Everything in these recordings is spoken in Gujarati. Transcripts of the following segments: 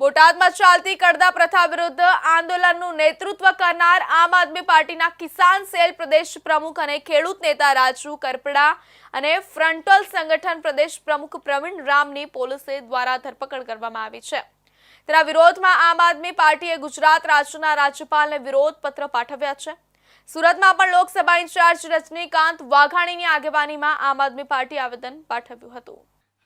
બોટાદમાં ચાલતી કડદા પ્રથા વિરુદ્ધ આંદોલનનું નેતૃત્વ કરનાર આમ આદમી પાર્ટીના કિસાન સેલ પ્રદેશ પ્રમુખ અને ખેડૂત નેતા રાજુ કરપડા અને ફ્રન્ટલ સંગઠન પ્રદેશ પ્રમુખ પ્રવીણ રામની પોલીસે દ્વારા ધરપકડ કરવામાં આવી છે. તેના વિરોધમાં આમ આદમી પાર્ટીએ ગુજરાત રાજ્યના રાજ્યપાલને વિરોધ પત્ર પાઠવ્યા છે. સુરતમાં પણ લોકસભા ઇન્ચાર્જ રજનીકાંત વાઘાણીની આગેવાનીમાં આમ આદમી પાર્ટી આવેદન પાઠવ્યું હતું.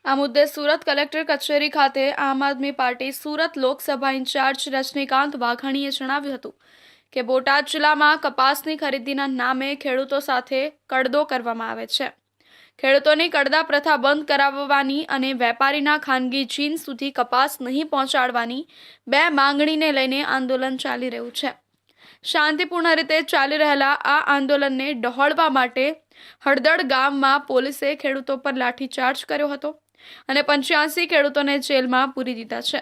આ મુદ્દે સુરત કલેક્ટર કચેરી ખાતે આમ આદમી પાર્ટી સુરત લોકસભા ઇન્ચાર્જ રજનીકાંત વાઘાણીએ જણાવ્યું હતું કે બોટાદ જિલ્લામાં કપાસની ખરીદીના નામે ખેડૂતો સાથે કડદો કરવામાં આવે છે. ખેડૂતોની કડદા પ્રથા બંધ કરાવવાની અને વેપારીના ખાનગી ચીન સુધી કપાસ નહીં પહોંચાડવાની બે માંગણીને લઈને આંદોલન ચાલી રહ્યું છે. શાંતિપૂર્ણ રીતે ચાલી રહેલા આ આંદોલનને ડહોળવા માટે હળદળ ગામમાં પોલીસે ખેડૂતો પર લાઠીચાર્જ કર્યો હતો. અને પંચ્યાસી ખેડૂતોને જેલમાં પૂરી દીધા છે.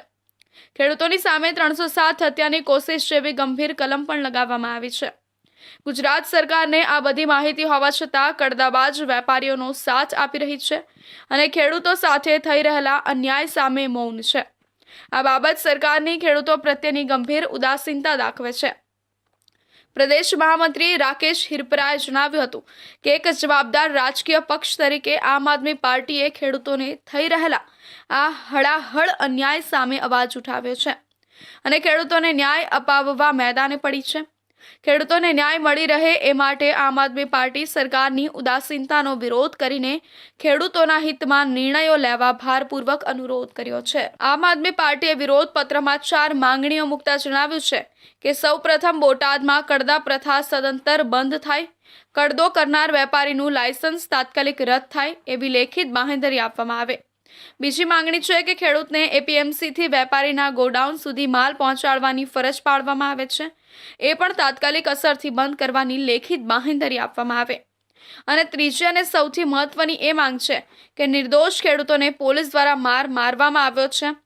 ખેડૂતોની સામે ત્રણસો સાત હત્યાની કોશિશ જેવી ગંભીર કલમ પણ લગાવવામાં આવી છે. ગુજરાત સરકારને આ બધી માહિતી હોવા છતાં કડદાબાજ વેપારીઓનો સાથ આપી રહી છે અને ખેડૂતો સાથે થઈ રહેલા અન્યાય સામે મૌન છે. આ બાબત સરકારની ખેડૂતો પ્રત્યેની ગંભીર ઉદાસીનતા દાખવે છે. પ્રદેશ મહામંત્રી રાકેશ હિરપરાએ જણાવ્યું હતું કે એક જવાબદાર રાજકીય પક્ષ તરીકે આમ આદમી પાર્ટીએ ખેડૂતોને થઈ રહેલા આ હળાહળ અન્યાય સામે અવાજ ઉઠાવ્યો છે અને ખેડૂતોને ન્યાય અપાવવા મેદાને પડી છે. ખેડૂતોને ન્યાય મળી રહે એ માટે આમ આદમી પાર્ટી સરકારની ઉદાસીનતાનો વિરોધ કરીને ખેડૂતોના હિતમાં નિર્ણયો લેવા ભારપૂર્વક અનુરોધ કર્યો છે. આમ આદમી પાર્ટીએ વિરોધ પત્રમાં ચાર માંગણીઓ મૂકતા જણાવ્યું છે કે સૌપ્રથમ બોટાદમાં કડદા પ્રથા સદંતર બંધ થાય, કડદો કરનાર વેપારીનું લાયસન્સ તાત્કાલિક રદ થાય એવી લેખિત બાંહેધરી આપવામાં આવે. બીજી માંગણી છે કે ખેડૂતને એપીએમસીથી વેપારીના ગોડાઉન સુધી માલ પહોંચાડવાની ફરજ પાડવામાં આવે છે. એ પણ તાત્કાલિક અસરથી બંધ કરવાની લેખિત બાંહેધરી આપવામાં આવે. અને ત્રીજી અને સૌથી મહત્વની એ માંગ છે કે નિર્દોષ ખેડૂતોને પોલીસ દ્વારા માર મારવામાં આવ્યો છે.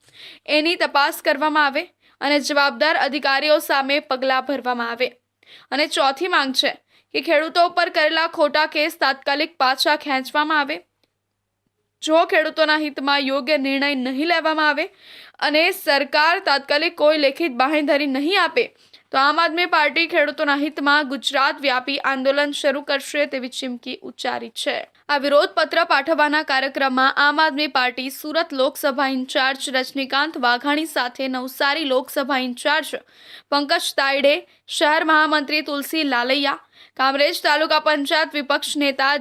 એની તપાસ કરવામાં આવે અને જવાબદાર અધિકારીઓ સામે પગલાં ભરવામાં આવે. અને ચોથી માંગ છે કે ખેડૂતો ઉપર કરેલા ખોટા કેસ તાત્કાલિક પાછા ખેંચવામાં આવે. જો ખેડૂતોના હિતમાં યોગ્ય નિર્ણય નહીં લેવામાં આવે અને સરકાર તાત્કાલિક કોઈ લેખિત બાંહેધરી નહીં આપે, તો આમ આદમી પાર્ટી ખેડૂતોના હિતમાં ગુજરાત વ્યાપી આંદોલન શરૂ કરશે તેવી ચીમકી ઉચ્ચારી છે. આ વિરોધ પત્ર પાઠવવાના કાર્યક્રમમાં આમ આદમી પાર્ટી સુરત લોકસભા ઇન્ચાર્જ રજનીકાંત વાઘાણી સાથે નવસારી લોકસભા ઇન્ચાર્જ પંકજ તાયડે, શહેર મહામંત્રી તુલસી લાલૈયા, કામરેજ તાલુકા પંચાયત વિપક્ષ નેતા